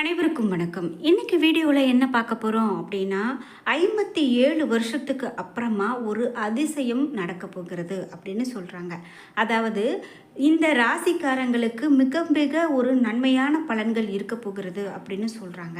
அனைவருக்கும் வணக்கம். இன்னைக்கு வீடியோவில் என்ன பார்க்க போகிறோம் அப்படின்னா ஐம்பத்தி ஏழு வருஷத்துக்கு அப்புறமா ஒரு அதிசயம் நடக்க போகிறது அப்படின்னு சொல்கிறாங்க அதாவது இந்த ராசிக்காரங்களுக்கு மிக மிக ஒரு நன்மையான பலன்கள் இருக்க போகிறது அப்படின்னு சொல்கிறாங்க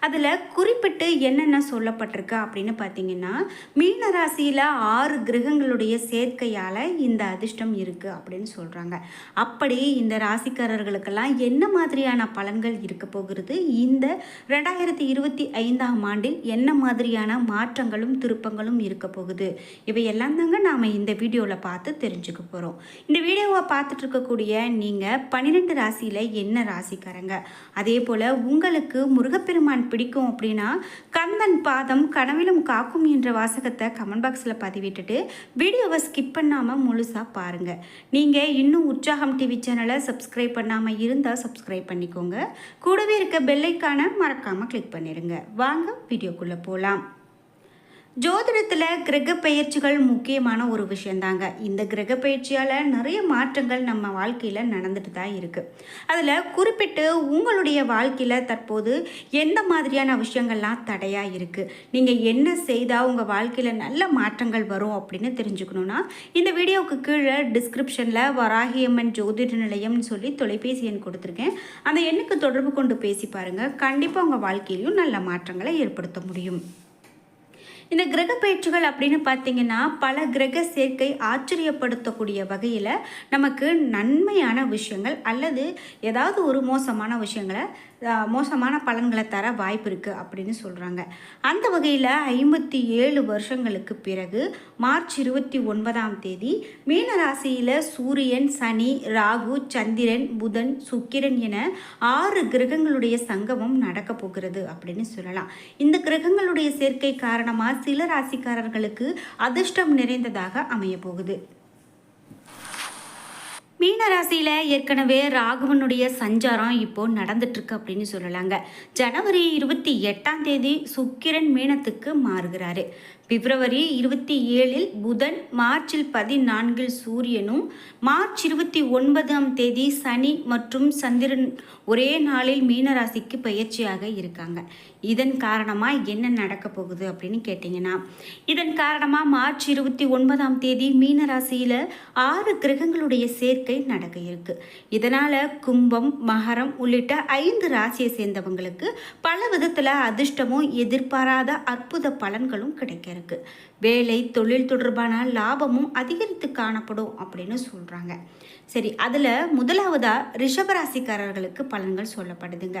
அதில் குறிப்பிட்டு என்னென்ன சொல்லப்பட்டிருக்கு அப்படின்னு பார்த்தீங்கன்னா மீன ராசியில் ஆறு கிரகங்களுடைய சேர்க்கையால் இந்த அதிர்ஷ்டம் இருக்குது அப்படின்னு சொல்கிறாங்க அப்படி இந்த ராசிக்காரர்களுக்கெல்லாம் என்ன மாதிரியான பலன்கள் இருக்க போகிறது? இந்த ரெண்டாயிரத்தி இருபத்தி ஐந்தாம் ஆண்டில் என்ன மாதிரியான மாற்றங்களும் திருப்பங்களும் இருக்க போகுது? இவையெல்லாம் தாங்க நாம் இந்த வீடியோவில் பார்த்து தெரிஞ்சுக்க போகிறோம் இந்த வீடியோவை பார்த்து இருக்கக்கூடிய நீங்கள் பன்னிரெண்டு ராசியில் என்ன ராசிக்காரங்க? அதே போல் உங்களுக்கு முருகப்பெருமான் பிடிக்கும் அப்படின்னா கந்தன் பாதம் கனவிலும் காக்கும் என்ற வாசகத்தை கமெண்ட் பாக்ஸில் பதிவிட்டுட்டு வீடியோவை ஸ்கிப் பண்ணாமல் முழுசாக பாருங்கள் நீங்கள் இன்னும் உற்சாகம் டிவி சேனலை சப்ஸ்கிரைப் பண்ணாமல் இருந்தால் சப்ஸ்கிரைப் பண்ணிக்கோங்க. கூடவே இருக்க பெல்லைக்கான மறக்காமல் கிளிக் பண்ணிடுங்க வாங்க வீடியோக்குள்ளே போகலாம் ஜோதிடத்தில் கிரக பயிற்சிகள் முக்கியமான ஒரு விஷயந்தாங்க. இந்த கிரக பயிற்சியால் நிறைய மாற்றங்கள் நம்ம வாழ்க்கையில் நடந்துட்டு தான் இருக்குது அதில் குறிப்பிட்டு உங்களுடைய வாழ்க்கையில் தற்போது எந்த மாதிரியான விஷயங்கள்லாம் தடையாக இருக்குது நீங்கள் என்ன செய்தால் உங்கள் வாழ்க்கையில் நல்ல மாற்றங்கள் வரும் அப்படின்னு தெரிஞ்சுக்கணுன்னா இந்த வீடியோவுக்கு கீழே டிஸ்கிரிப்ஷனில் வராகியம்மன் ஜோதிட நிலையம்னு சொல்லி தொலைபேசி எண் கொடுத்துருக்கேன். அந்த எண்ணுக்கு தொடர்பு கொண்டு பேசி பாருங்கள் கண்டிப்பாக உங்கள் வாழ்க்கையிலையும் நல்ல மாற்றங்களை ஏற்படுத்த முடியும். இந்த கிரக பயிற்சிகள் அப்படின்னு பார்த்தீங்கன்னா பல கிரக சேர்க்கை ஆச்சரியப்படுத்தக்கூடிய வகையில் நமக்கு நன்மையான விஷயங்கள் அல்லது ஏதாவது ஒரு மோசமான விஷயங்களை மோசமான பலன்களை தர வாய்ப்பு இருக்குது அப்படின்னு சொல்கிறாங்க அந்த வகையில் ஐம்பத்தி ஏழு வருஷங்களுக்கு பிறகு மார்ச் இருபத்தி ஒன்பதாம் தேதி மீன ராசியில் சூரியன் சனி ராகு சந்திரன் புதன் சுக்கிரன் என ஆறு கிரகங்களுடைய சங்கமம் நடக்க போகிறது அப்படின்னு சொல்லலாம். இந்த கிரகங்களுடைய சேர்க்கை காரணமாக சில ராசிக்காரர்களுக்கு அதிர்ஷ்டம் நிறைந்ததாக அமைய போகுது. மீனராசியில் ஏற்கனவே ராகுவனுடைய சஞ்சாரம் இப்போ நடந்துட்டுருக்கு அப்படின்னு சொல்லலாங்க. ஜனவரி இருபத்தி எட்டாம் தேதி சுக்கிரன் மீனத்துக்கு மாறுகிறாரு. பிப்ரவரி இருபத்தி ஏழில் புதன் மார்ச்சில் பதினான்கில் சூரியனும் மார்ச் இருபத்தி ஒன்பதாம் தேதி சனி மற்றும் சந்திரன் ஒரே நாளில் மீனராசிக்கு பயிற்சியாக இருக்காங்க. இதன் காரணமாக என்ன நடக்க போகுது அப்படின்னு கேட்டிங்கன்னா இதன் காரணமாக மார்ச் இருபத்தி ஒன்பதாம் தேதி மீனராசியில் ஆறு கிரகங்களுடைய சேர்க்கை நடக்க இருக்கு. இதனால் கும்பம் மகரம் உள்ளிட்ட ஐந்து ராசியை சேர்ந்தவங்களுக்கு பல விதத்தில் அதிர்ஷ்டமும் எதிர்பாராத அற்புத பலன்களும் கிடைக்கிறது இருக்கு. வேலை தொழில் தொடர்பான லாபமும் அதிகரித்து காணப்படும் அப்படின்னு சொல்கிறாங்க சரி அதில் முதலாவதாக ரிஷபராசிக்காரர்களுக்கு பலன்கள் சொல்லப்படுதுங்க.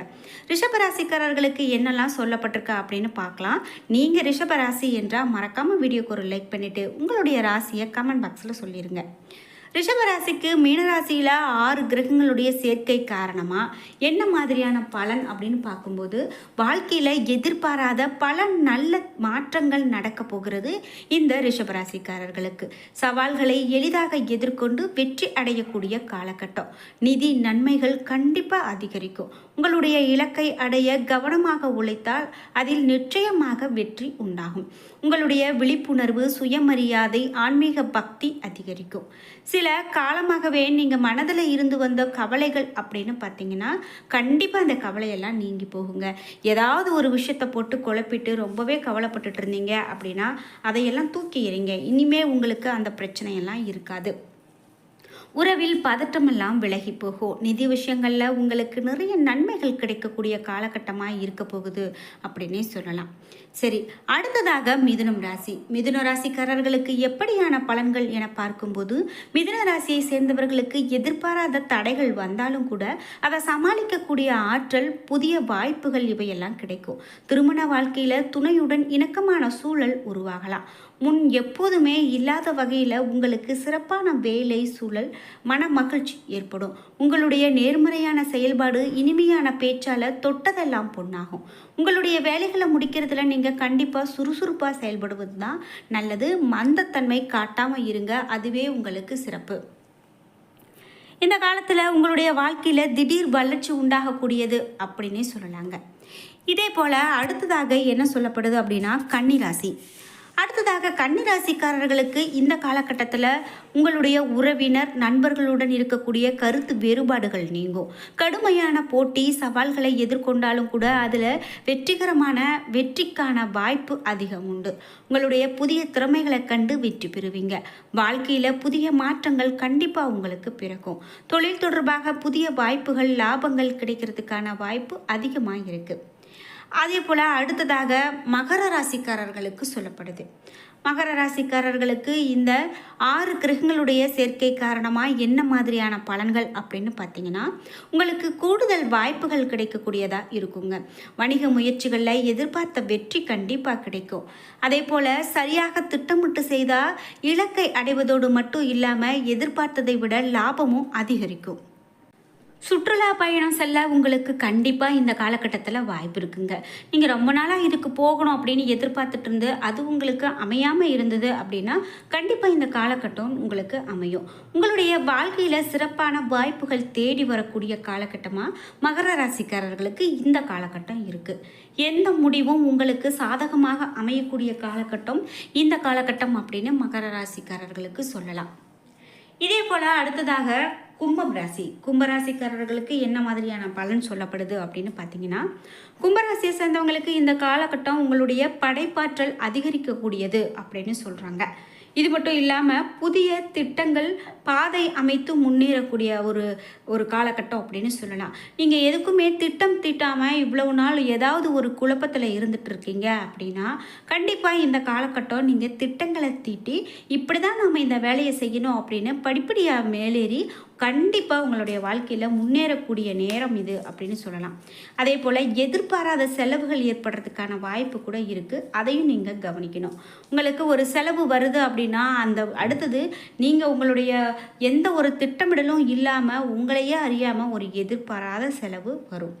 ரிஷபராசிக்காரர்களுக்கு என்னெல்லாம் சொல்லப்பட்டிருக்கா அப்படின்னு பார்க்கலாம். நீங்கள் ரிஷபராசி என்றால் மறக்காமல் வீடியோக்கு ஒரு லைக் பண்ணிவிட்டு உங்களுடைய ராசியை கமெண்ட் பாக்ஸில் சொல்லிடுங்க ரிஷபராசிக்கு மீனராசியில் ஆறு கிரகங்களுடைய சேர்க்கை காரணமாக என்ன மாதிரியான பலன் அப்படின்னு பார்க்கும்போது வாழ்க்கையில் எதிர்பாராத பல நல்ல மாற்றங்கள் நடக்க போகிறது இந்த ரிஷபராசிக்காரர்களுக்கு. சவால்களை எளிதாக எதிர்கொண்டு வெற்றி அடையக்கூடிய காலகட்டம். நிதி நன்மைகள் கண்டிப்பாக அதிகரிக்கும். உங்களுடைய இலக்கை அடைய கவனமாக உழைத்தால் அதில் நிச்சயமாக வெற்றி உண்டாகும். உங்களுடைய விழிப்புணர்வு சுயமரியாதை ஆன்மீக பக்தி அதிகரிக்கும். சில காலமாகவே நீங்கள் மனதில் இருந்து வந்த கவலைகள் அப்படின்னு பார்த்தீங்கன்னா கண்டிப்பாக அந்த கவலையெல்லாம் நீங்கி போகுங்க. ஏதாவது ஒரு விஷயத்தை போட்டு குழப்பிட்டு ரொம்பவே கவலைப்பட்டுட்டு இருந்தீங்க அப்படின்னா அதையெல்லாம் தூக்கி எறிங்க. இனிமே உங்களுக்கு அந்த பிரச்சனையெல்லாம் இருக்காது. உறவில் பதட்டமெல்லாம் விலகி போகும். நிதி விஷயங்களில் உங்களுக்கு நிறைய நன்மைகள் கிடைக்கக்கூடிய காலகட்டமாக இருக்க போகுது அப்படின்னே சொல்லலாம். சரி அடுத்ததாக மிதுனம் ராசி. மிதுன ராசிக்காரர்களுக்கு எப்படியான பலன்கள் என பார்க்கும்போது மிதுன ராசியை சேர்ந்தவர்களுக்கு எதிர்பாராத தடைகள் வந்தாலும் கூட அதை சமாளிக்கக்கூடிய ஆற்றல் புதிய வாய்ப்புகள் இவையெல்லாம் கிடைக்கும். திருமண வாழ்க்கையில் துணையுடன் இணக்கமான சூழல் உருவாகலாம். முன் எப்போதுமே இல்லாத வகையில் உங்களுக்கு சிறப்பான வேலை சூழல் மன மகிழ்ச்சி ஏற்படும். உங்களுடைய நேர்மறையான செயல்பாடு இனிமையான பேச்சால் தொட்டதெல்லாம் பொண்ணாகும் உங்களுடைய வேலைகளை முடிக்கிறதுல நீங்கள் கண்டிப்பாக சுறுசுறுப்பாக செயல்படுவது தான் நல்லது. மந்தத்தன்மை காட்டாமல் இருங்க. அதுவே உங்களுக்கு சிறப்பு. இந்த காலத்தில் உங்களுடைய வாழ்க்கையில் திடீர் வளர்ச்சி உண்டாகக்கூடியது அப்படின்னே சொல்லலாங்க. இதே போல் அடுத்ததாக என்ன சொல்லப்படுது அப்படின்னா கன்னிராசி. அடுத்ததாக கன்னிராசிக்காரர்களுக்கு இந்த காலகட்டத்தில் உங்களுடைய உறவினர் நண்பர்களுடன் இருக்கக்கூடிய கருத்து வேறுபாடுகள் நீங்கும். கடுமையான போட்டி சவால்களை எதிர்கொண்டாலும் கூட அதில் வெற்றிகரமான வெற்றிக்கான வாய்ப்பு அதிகம் உண்டு. உங்களுடைய புதிய திறமைகளை கண்டு வெற்றி பெறுவீங்க. வாழ்க்கையில் புதிய மாற்றங்கள் கண்டிப்பாக உங்களுக்கு பிறக்கும். தொழில் தொடர்பாக புதிய வாய்ப்புகள் லாபங்கள் கிடைக்கிறதுக்கான வாய்ப்பு அதிகமாக இருக்குது அதே போல் அடுத்ததாக மகர ராசிக்காரர்களுக்கு சொல்லப்படுது. மகர ராசிக்காரர்களுக்கு இந்த ஆறு கிரகங்களுடைய சேர்க்கை காரணமாக என்ன மாதிரியான பலன்கள் அப்படின்னு பார்த்தீங்கன்னா உங்களுக்கு கூடுதல் வாய்ப்புகள் கிடைக்கக்கூடியதாக இருக்குங்க. வணிக முயற்சிகளில் எதிர்பார்த்த வெற்றி கண்டிப்பாக கிடைக்கும். அதே போல் சரியாக திட்டமிட்டு செய்தால் இலக்கை அடைவதோடு மட்டும் இல்லாமல் எதிர்பார்த்ததை விட லாபமும் அதிகரிக்கும். சுற்றுலா பயணம் செல்ல உங்களுக்கு கண்டிப்பாக இந்த காலகட்டத்தில் வாய்ப்பு இருக்குங்க. நீங்கள் ரொம்ப நாளாக இதுக்கு போகணும் அப்படின்னு எதிர்பார்த்துட்டு இருந்து அது உங்களுக்கு அமையாமல் இருந்தது அப்படின்னா கண்டிப்பாக இந்த காலகட்டம் உங்களுக்கு அமையும். உங்களுடைய வாழ்க்கையில் சிறப்பான வாய்ப்புகள் தேடி வரக்கூடிய காலகட்டமாக மகர ராசிக்காரர்களுக்கு இந்த காலகட்டம் இருக்குது எந்த முடிவும் உங்களுக்கு சாதகமாக அமையக்கூடிய காலகட்டம் இந்த காலகட்டம் அப்படின்னு மகர ராசிக்காரர்களுக்கு சொல்லலாம். இதே போல் அடுத்ததாக கும்பம் ராசி. கும்பராசிக்காரர்களுக்கு என்ன மாதிரியான பலன் சொல்லப்படுது அப்படின்னு பார்த்தீங்கன்னா கும்பராசியை சேர்ந்தவங்களுக்கு இந்த காலகட்டம் உங்களுடைய படைப்பாற்றல் அதிகரிக்கக்கூடியது அப்படின்னு சொல்கிறாங்க இது மட்டும் இல்லாமல் புதிய திட்டங்கள் பாதை அமைத்து முன்னேறக்கூடிய ஒரு ஒரு காலகட்டம் அப்படின்னு சொல்லலாம். நீங்கள் எதுக்குமே திட்டம் தீட்டாமல் இவ்வளவு நாள் ஏதாவது ஒரு குழப்பத்தில் இருந்துட்டு இருக்கீங்க அப்படின்னா கண்டிப்பாக இந்த காலகட்டம் நீங்கள் திட்டங்களை தீட்டி இப்படி தான் நம்ம இந்த வேலையை செய்யணும் அப்படின்னு படிப்படியாக மேலேறி கண்டிப்பாக உங்களுடைய வாழ்க்கையில் முன்னேறக்கூடிய நேரம் இது அப்படின்னு சொல்லலாம். அதே போல் எதிர்பாராத செலவுகள் ஏற்படுறதுக்கான வாய்ப்பு கூட இருக்குது அதையும் நீங்கள் கவனிக்கணும். உங்களுக்கு ஒரு செலவு வருது அப்படின்னா அந்த அடுத்தது நீங்கள் உங்களுடைய எந்த ஒரு திட்டமிடலும் இல்லாமல் உங்களையே அறியாமல் ஒரு எதிர்பாராத செலவு வரும்.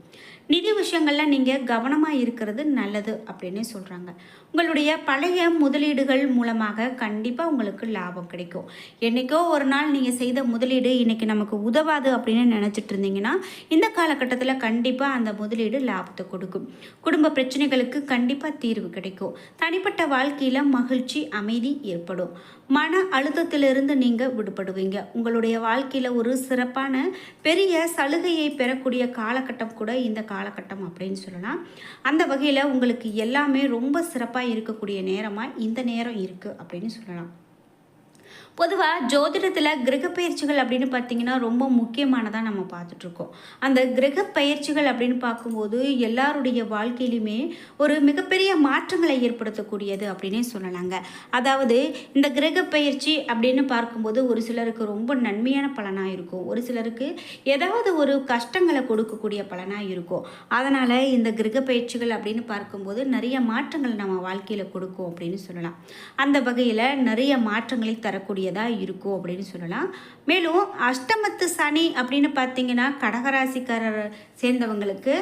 நிதி விஷயங்களில் நீங்கள் கவனமாக இருக்கிறது நல்லது அப்படின்னு சொல்கிறாங்க உங்களுடைய பழைய முதலீடுகள் மூலமாக கண்டிப்பாக உங்களுக்கு லாபம் கிடைக்கும். என்றைக்கோ ஒரு நாள் நீங்கள் செய்த முதலீடு இன்றைக்கி நமக்கு உதவாது அப்படின்னு நினச்சிட்டு இருந்தீங்கன்னா இந்த காலகட்டத்தில் கண்டிப்பாக அந்த முதலீடு லாபத்தை கொடுக்கும். குடும்ப பிரச்சனைகளுக்கு கண்டிப்பாக தீர்வு கிடைக்கும். தனிப்பட்ட வாழ்க்கையில் மகிழ்ச்சி அமைதி ஏற்படும். மன அழுத்தத்திலிருந்து நீங்கள் விடுபடுவீங்க. உங்களுடைய வாழ்க்கையில் ஒரு சிறப்பான பெரிய சலுகையை பெறக்கூடிய காலகட்டம் கூட இந்த காலகட்டம் அப்படின்னு சொல்லலாம். அந்த வகையில் உங்களுக்கு எல்லாமே ரொம்ப சிறப்பாக இருக்கக்கூடிய நேரமாக இந்த நேரம் இருக்குது அப்படின்னு சொல்லலாம். பொதுவாக ஜோதிடத்தில் கிரக பயிற்சிகள் அப்படின்னு பார்த்தீங்கன்னா ரொம்ப முக்கியமானதாக நம்ம பார்த்துட்ருக்கோம். அந்த கிரக பயிற்சிகள் அப்படின்னு பார்க்கும்போது எல்லாருடைய வாழ்க்கையிலுமே ஒரு மிகப்பெரிய மாற்றங்களை ஏற்படுத்தக்கூடியது அப்படின்னே சொல்லலாங்க. அதாவது இந்த கிரக பயிற்சி அப்படின்னு பார்க்கும்போது ஒரு சிலருக்கு ரொம்ப நன்மையான பலனாக இருக்கும். ஒரு சிலருக்கு ஏதாவது ஒரு கஷ்டங்களை கொடுக்கக்கூடிய பலனாக இருக்கும். அதனால் இந்த கிரக பயிற்சிகள் அப்படின்னு பார்க்கும்போது நிறைய மாற்றங்கள் நம்ம வாழ்க்கையில் கொடுக்கும் அப்படின்னு சொல்லலாம். அந்த வகையில் நிறைய மாற்றங்களை தரக்கூடிய கூடியதாக இருக்கும் அப்படின்னு சொல்லலாம். மேலும் அஷ்டமத்து சனி அப்படின்னு பார்த்தீங்கன்னா கடகராசிக்காரர் சேர்ந்தவங்களுக்கு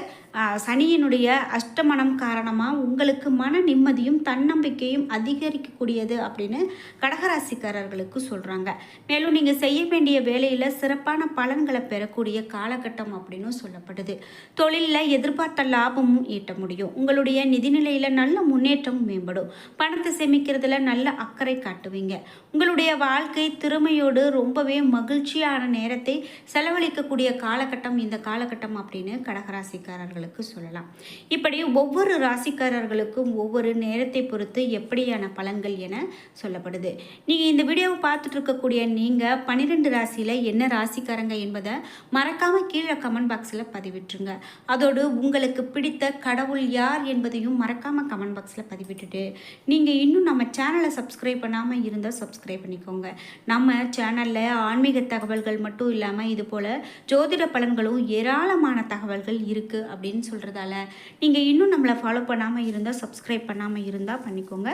சனியினுடைய அஷ்டமனம் காரணமாக உங்களுக்கு மன நிம்மதியும் தன்னம்பிக்கையும் அதிகரிக்கக்கூடியது அப்படின்னு கடகராசிக்காரர்களுக்கு சொல்கிறாங்க மேலும் நீங்கள் செய்ய வேண்டிய வேலையில் சிறப்பான பலன்களை பெறக்கூடிய காலகட்டம் அப்படின்னு சொல்லப்படுது. தொழிலில் எதிர்பார்த்த லாபமும் ஈட்ட முடியும். உங்களுடைய நிதிநிலையில் நல்ல முன்னேற்றம் மேம்படும். பணத்தை சேமிக்கிறதுல நல்ல அக்கறை காட்டுவீங்க. உங்களுடைய வாழ்க்கை திறமையோடு ரொம்பவே மகிழ்ச்சியான நேரத்தை செலவழிக்கக்கூடிய காலகட்டம் இந்த காலகட்டம் அப்படின்னு கடகராசிக்காரர்களுக்கு சொல்லலாம். இப்படி ஒவ்வொரு ராசிக்காரர்களுக்கும் ஒவ்வொரு நேரத்தை பொறுத்து எப்படியான பலன்கள் என சொல்லப்படுது. நீங்கள் இந்த வீடியோவை பார்த்துட்டு இருக்கக்கூடிய நீங்கள் பன்னிரெண்டு ராசியில் என்ன ராசிக்காரங்க என்பதை மறக்காமல் கீழே கமெண்ட் பாக்ஸில் பதிவிட்டுருங்க. அதோடு உங்களுக்கு பிடித்த கடவுள் யார் என்பதையும் மறக்காமல் கமெண்ட் பாக்ஸில் பதிவிட்டுட்டு நீங்கள் இன்னும் நம்ம சேனலை சப்ஸ்கிரைப் பண்ணாமல் இருந்தால் சப்ஸ்கிரைப் பண்ணிக்கோங்க. நம்ம சேனலில் ஆன்மீக தகவல்கள் மட்டும் இல்லாமல் இது போல் ஜோதிட பலன்களும் ஏராளமான தகவல்கள் இருக்குது அப்படின்னு சொல்கிறதால நீங்கள் இன்னும் நம்மளை ஃபாலோ பண்ணாமல் இருந்தால் சப்ஸ்கிரைப் பண்ணாமல் இருந்தால் பண்ணிக்கோங்க.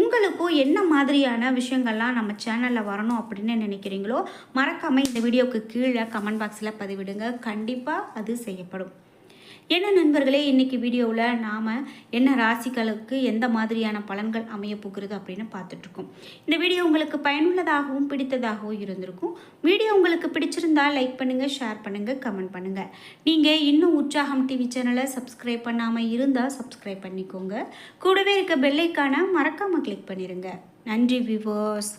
உங்களுக்கும் என்ன மாதிரியான விஷயங்கள்லாம் நம்ம சேனலில் வரணும் அப்படின்னு நினைக்கிறீங்களோ மறக்காமல் இந்த வீடியோவுக்கு கீழே கமெண்ட் பாக்ஸில் பதிவிடுங்க. கண்டிப்பாக அது செய்யப்படும். என்ன நண்பர்களே இன்றைக்கி வீடியோவில் நாம் என்ன ராசிகளுக்கு எந்த மாதிரியான பலன்கள் அமைய போகிறது அப்படின்னு பார்த்துட்ருக்கோம். இந்த வீடியோ உங்களுக்கு பயனுள்ளதாகவும் பிடித்ததாகவும் இருந்திருக்கும். வீடியோ உங்களுக்கு பிடிச்சிருந்தால் லைக் பண்ணுங்கள் ஷேர் பண்ணுங்கள் கமெண்ட் பண்ணுங்கள் நீங்கள் இன்னும் உற்சாகம் டிவி சேனலை சப்ஸ்கிரைப் பண்ணாமல் இருந்தால் சப்ஸ்கிரைப் பண்ணிக்கோங்க. கூடவே இருக்க பெல்லைக்கான மறக்காமல் கிளிக் பண்ணிடுங்க நன்றி விவோஸ்